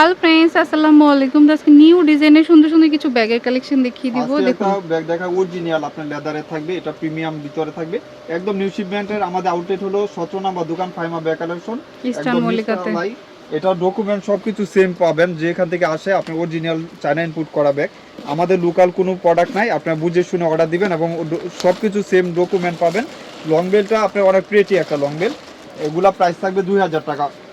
Hello friends আসসালামু আলাইকুম। আজকে নিউ ডিজাইনের সুন্দর সুন্দর কিছু ব্যাগের কালেকশন দেখিয়ে দিব দেখুন। ব্যাগ দেখা অরিজিনাল আপনার লেদারে থাকবে এটা প্রিমিয়াম ভিতরে থাকবে। একদম নিউ শিপমেন্টের আমাদের আউটলেট হলো সতেরো নম্বর দোকান ফাইমা ব্যাগ কালেকশন ইস্টার্ন মল্লিকাতে। এটা ডকুমেন্ট সবকিছু সেম পাবেন যেখান থেকে আসে আপনি অরিজিনাল চায়না ইনপুট করা ব্যাগ আমাদের লোকাল কোনো প্রোডাক্ট নাই আপনার বুঝে শুনে অর্ডার দিবেন এবং সবকিছু সেম ডকুমেন্ট পাবেন। লং বেলটা আপনার অনেক প্রেটি একটা লং বেল এগুলা প্রাইস থাকবে দুই হাজার টাকা। এগুলা 2000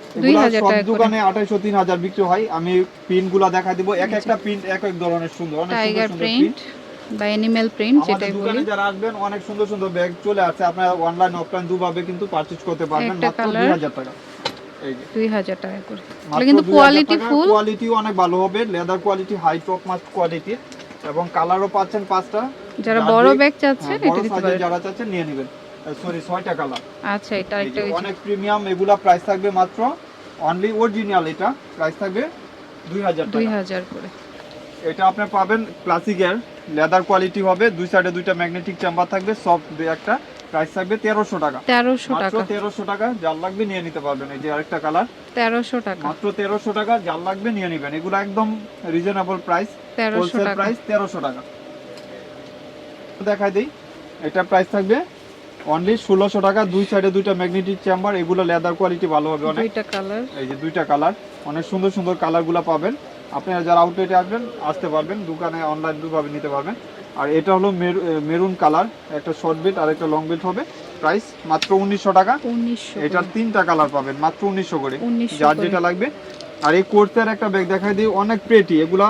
সব দোকানে আঠাইশো তিন হাজার বিক্রি হয়। আমি প্রিন্টগুলা দেখা দিব। এক একটা প্রিন্ট এক এক ধরনের সুন্দর অনেক সুন্দর সুন্দর প্রিন্ট বা অ্যানিমেল প্রিন্ট আমাদের যেটাই দোকানে যারা আসবেন অনেক সুন্দর সুন্দর ব্যাগ চলে আসছে আপনারা অনলাইন অফলাইন দুভাবে কিন্তু পারচেজ করতে পারবেন মাত্র টাকা। টাকা করে। কিন্তু কোয়ালিটি ফুল কোয়ালিটিও অনেক ভালো হবে। Leather quality high top quality এবং কালারও পাচ্ছেন পাঁচটা। যারা বড় ব্যাগ চাচ্ছেন হ্যাঁ, এটা বড় পারেন। যারা চাচ্ছেন নিয়ে নেবেন। সরি ছয়টা কালার আচ্ছা এটা ওই অনেক প্রিমিয়াম এগুলা প্রাইস থাকবে মাত্র অনলি অরিজিনাল এটা। প্রাইস থাকবে দুই হাজার দুই টাকা হাজার করে। এটা আপনি পাবেন ক্লাসিকের লেদার কোয়ালিটি হবে দুই সাইডে দুইটা ম্যাগনেটিক চেম্বার থাকবে সফট একটা। প্রাইস থাকবে তেরোশো টাকা। তেরোশো মাত্র টাকা। তেরোশো টাকা যার লাগবে নিয়ে নিতে পারবেন। এই যে আরেকটা কালার তেরোশো টাকা। মাত্র তেরোশো টাকা যার লাগবে নিয়ে নেবেন। এগুলো একদম রিজনেবল প্রাইস তেরোশো হোলসেল টাকা। প্রাইস তেরোশো টাকা। দেখাই দিই। এটা প্রাইস থাকবে অনলি ষোলোশো টাকা দুই সাইডে দুইটা ম্যাগনেটিক চেম্বার এগুলো লেদার কোয়ালিটি ভালো হবে অনেক। দুইটা কালার এই যে দুইটা কালার অনেক সুন্দর সুন্দর কালারগুলো পাবেন। আপনারা যারা আউটলেটে আসবেন আসতে পারবেন দোকানে অনলাইন দুভাবে নিতে পারবেন। আর এটা হলো মেরুন কালার একটা শর্ট বেল্ট আর একটা লং বেল্ট হবে। প্রাইস মাত্র উনিশশো টাকা। এটার তিনটা কালার পাবেন মাত্র উনিশশো করে। যার যেটা লাগবে। আর এই কোর্সের একটা ব্যাগ দেখাই দিই অনেক প্রেটি এগুলা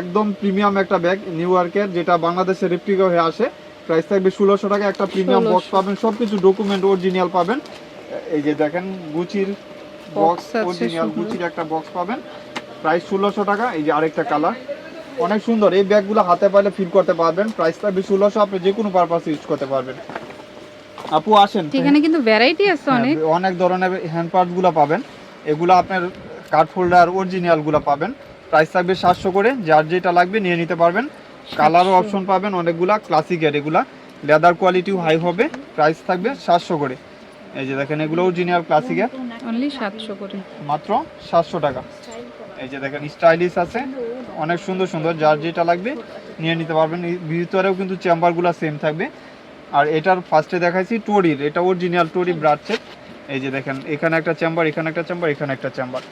একদম প্রিমিয়াম একটা ব্যাগ নিউ ইয়র্কের যেটা বাংলাদেশে রেপ্লিকা হয়ে আসে। প্রাইস থাকবে ষোলোশো টাকা একটা প্রিমিয়াম বক্স 1600 পাবেন সবকিছু ডকুমেন্ট অরিজিনাল পাবেন। এই যে দেখেন গুচির বক্স অরিজিনাল গুচির একটা বক্স পাবেন। প্রাইস ষোলোশো টাকা এই যে আরেকটা কালার অনেক সুন্দর এই ব্যাগগুলো হাতে পাইলে ফিল করতে পারবেন। প্রাইস থাকবে ষোলোশো আপনি যে কোনো পারপাসে ইউজ করতে পারবেন। আপু আসেন। এখানে কিন্তু ভ্যারাইটি আছে হ্যাঁ, অনেক। অনেক ধরনের হ্যান্ডগুলো পাবেন। এগুলো আপনার কার্ড ফোল্ডার অরিজিনালগুলো পাবেন। প্রাইস থাকবে সাতশো করে যার যেটা লাগবে নিয়ে নিতে পারবেন। কালারও 700 অপশন পাবেন অনেকগুলা ক্লাসিকের এগুলা। লেদার কোয়ালিটিও হাই হবে প্রাইস থাকবে সাতশো করে। এই যে দেখেন এগুলো অরিজিনাল ক্লাসিকের অনলি সাতশো করে। মাত্র সাতশো টাকা। এই যে দেখেন স্টাইলিশ আছে অনেক সুন্দর সুন্দর যার যেটা লাগবে নিয়ে নিতে পারবেন। ভিতরেও কিন্তু চেম্বারগুলো সেম থাকবে। আর এটার ফার্স্টে দেখাইছি টোরির এটা অরিজিনাল টোরি ব্রাডসেট এই যে দেখেন এখানে একটা চেম্বার এখানে একটা চেম্বার এখানে একটা চেম্বার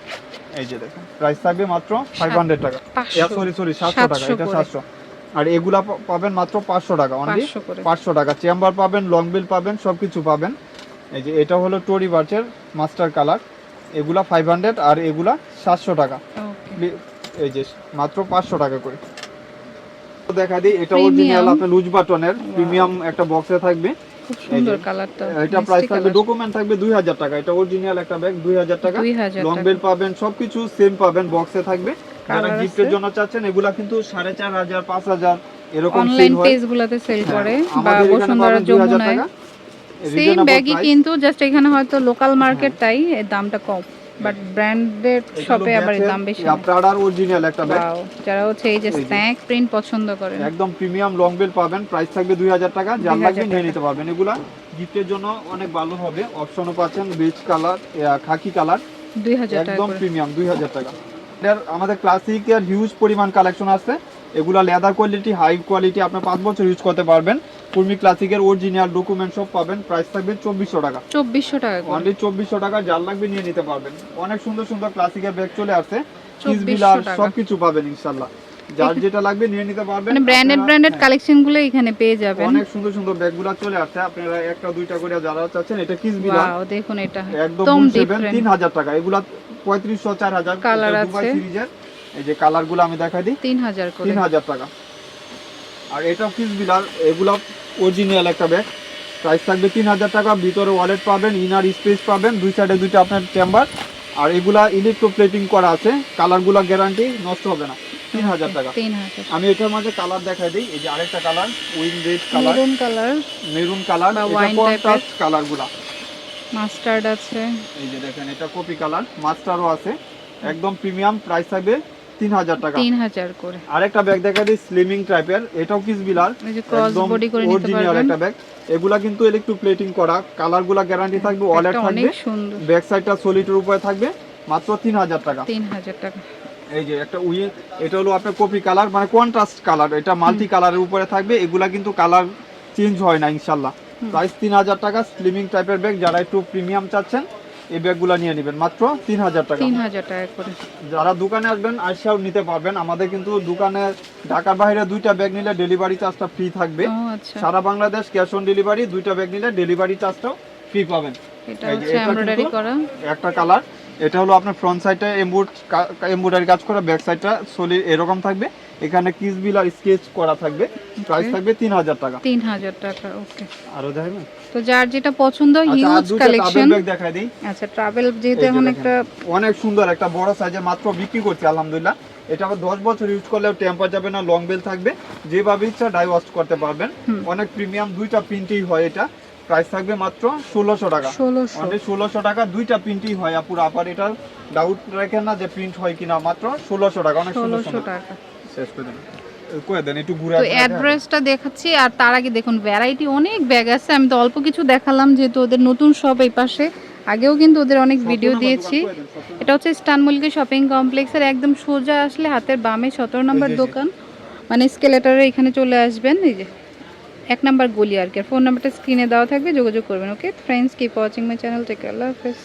এই যে দেখেন প্রাইস থাকবে মাত্র ফাইভ হান্ড্রেড টাকা। সরি সরি সাতশো টাকা এটা। সাতশো। আর এগুলা পাবেন মাত্র পাঁচশো টাকা অনলি পাঁচশো টাকা। চেম্বার পাবেন লং বিল পাবেন সব কিছু পাবেন। এই যে এটা হলো টোরি বার্চের মাস্টার কালার এগুলা ফাইভ হান্ড্রেড আর এগুলা সাতশো টাকা। এই যে মাত্র পাঁচশো টাকা করে। তো দেখা দিই এটা. অরিজিনাল আপনার লুজ বাটনের প্রিমিয়াম একটা বক্সে থাকবে। খুব সুন্দর কালারটা এটা প্রাইস থাকবে ডকুমেন্ট টাকা। এটা অরিজিনাল একটা ব্যাগ দুই হাজার টাকা। লং বেল পাবেন সবকিছু সেম পাবেন বক্সে থাকবে। যারা গিফটের জন্য চাচ্ছেন এগুলা কিন্তু সাড়ে চার হাজার পাঁচ হাজার এরকম অনলাইন সেল হ্যাঁ, করে বা বসুন্ধরা 2000 যমুনায়। সেম ব্যাগই কিন্তু জাস্ট এখানে হয়তো লোকাল মার্কেট তাই এর দামটা কম। বাট ব্র্যান্ডেড শপে আবার এর দাম বেশি আপনার অরিজিনাল একটা ব্যাগ যারা হচ্ছে এই যে স্ন্যাক প্রিন্ট পছন্দ করেন। একদম প্রিমিয়াম লং বেল পাবেন প্রাইস থাকবে দুই হাজার টাকা। যার 2000 লাগবে নিয়ে নিতে পারবেন। এগুলা গিফটের জন্য অনেক ভালো হবে। অপশনও পাচ্ছেন বেজ কালার খাকি কালার দুই হাজার টাকা একদম প্রিমিয়াম দুই হাজার টাকা। এটার আমাদের ক্লাসিক এর হিউজ পরিমাণ কালেকশন আছে। এগুলা লেদার কোয়ালিটি হাই কোয়ালিটি আপনি পাঁচ বছর ইউজ করতে পারবেন। কুর্মি ক্লাসিকের অরিজিনাল ডকুমেন্ট সব পাবেন। প্রাইস থাকবে চব্বিশশো টাকা। চব্বিশশো টাকা অনলি চব্বিশশো টাকা যার লাগবে নিয়ে নিতে পারবেন। অনেক সুন্দর সুন্দর ক্লাসিকের ব্যাগ চলে আসছে 2400 বিলার টাকা। সবকিছু পাবেন ইনশাল্লাহ যার যেটা লাগবে নিয়ে নিতে পারবেন। মানে ব্র্যান্ডেড ব্র্যান্ডেড কালেকশনগুলো এখানে পেয়ে যাবেন। অনেক সুন্দর সুন্দর ব্যাগগুলো চলে আসছে আপনারা একটা দুইটা করে যারা চাচ্ছেন এটা কিস বিলার ওয়াও দেখুন এটা। একদম একদম সেভেন ডিফারেন্ট তিন হাজার টাকা। এগুলা পঁয়ত্রিশশো চার হাজার দুবাই আছে। সিরিজের। এই যে কালারগুলো আমি দেখাই দিই। তিন হাজার তিন হাজার টাকা। আর এটা কিস বিলার এগুলা অরিজিনাল একটা ব্যাগ প্রাইস থাকবে তিন হাজার টাকা ভিতরে ওয়ালেট পাবেন ইনার স্পেস পাবেন দুই সাইডে দুইটা আপনার চেম্বার আর এগুলা ইলেকট্রোপ্লেটিং করা আছে কালারগুলা গ্যারান্টি নষ্ট হবে না। তিন হাজার টাকা আমি এটার মাঝে কালার দেখাই দিই এই যে আরেকটা colour wine red colour maroon colour maroon colour contrast কালারগুলা। Mustard আছে। এই যে দেখেন এটা কপি কালার মাস্টারও আছে। একদম প্রিমিয়াম প্রাইস থাকবে তিন হাজার টাকা। তিন হাজার করে। আরেকটা ব্যাগ দেখা দিই স্লিমিং টাইপের এটাও কিস বিলার একদম বডি করে নিতে অরিজিনাল একটা ব্যাগ এগুলা কিন্তু ইলেকট্রিক প্লেটিং করা কালারগুলা গ্যারান্টি থাকবে ওয়ালেট থাকবে। ব্যাক সাইডটা সলিডের উপরে থাকবে মাত্র তিন হাজার টাকা। তিন হাজার টাকা। এই যে একটা উইন এটা হলো আপনার কপি কালার মানে কন্ট্রাস্ট কালার এটা মাল্টি কালারের উপরে থাকবে এগুলা কিন্তু কালার চেঞ্জ হয় না ইনশাল্লাহ। প্রাইস তিন হাজার টাকা স্লিমিং টাইপের ব্যাগ যারা একটু প্রিমিয়াম চাচ্ছেন এই ব্যাগগুলো নিয়ে নেবেন। মাত্র তিন হাজার টাকা। তিন হাজার টাকা করে। যারা দোকানে আসবেন আসিয়াও নিতে পারবেন। আমাদের কিন্তু দোকানে ঢাকার বাইরে দুইটা ব্যাগ নিলে ডেলিভারি চার্জটা ফ্রি থাকবে। আচ্ছা। সারা বাংলাদেশ ক্যাশ অন ডেলিভারি দুইটা ব্যাগ নিলে ডেলিভারি চার্জটাও ফ্রি পাবেন। এটা হচ্ছে এমব্রয়ডারি করা। একটা কালার এটা হলো আপনার ফ্রন্ট সাইডে এমবুড এমবুডারি কাজ করা ব্যাক সাইডটা সলি এরকম থাকবে। এখানে কিস বিল আর স্কেচ করা থাকবে। প্রাইস থাকবে তিন হাজার টাকা। তিন হাজার টাকা ওকে আরও দেখাবেন তো যার যেটা পছন্দ আচ্ছা হিউজ টাবেল কালেকশন দেখাই দিই। আচ্ছা ট্রাভেল যেহেতু এখন একটা অনেক সুন্দর একটা বড় সাইজে মাত্র বিক্রি করছি আলহামদুলিল্লাহ। এটা আবার দশ বছর ইউজ করলেও টেম্পার যাবে না লং বেল থাকবে। যেভাবে ইচ্ছা ডাই ওয়াশ করতে পারবেন। অনেক প্রিমিয়াম দুইটা প্রিন্টই হয় এটা। প্রাইস থাকবে মাত্র ষোলোশো টাকা। ষোলোশো। মানে ষোলোশো টাকা দুইটা প্রিন্টই হয় আপুর। আপার এটার ডাউট রাখেন না যে প্রিন্ট হয় কিনা মাত্র ষোলোশো টাকা অনেক ষোলোশো টাকা। শেষ করে দেন। একটু ঘুরে তো অ্যাড্রেসটা দেখাচ্ছি আর তার আগে দেখুন ভ্যারাইটি অনেক ব্যাগ আছে। আমি তো অল্প কিছু দেখালাম যেহেতু ওদের নতুন সব এই পাশে। আগেও কিন্তু ওদের অনেক ভিডিও দিয়েছি। এটা হচ্ছে স্টান মল্লিকা শপিং কমপ্লেক্সের একদম সোজা আসলে হাতের বামে সতেরো নম্বর। দোকান। মানে স্কেলেটারের এখানে চলে আসবেন এই যে। এক নাম্বার গলি আর কি। ফোন নাম্বারটা স্ক্রিনে দেওয়া থাকবে, যোগাযোগ করবেন okay friends keep watching my channel take আল্লাহ হাফেজ।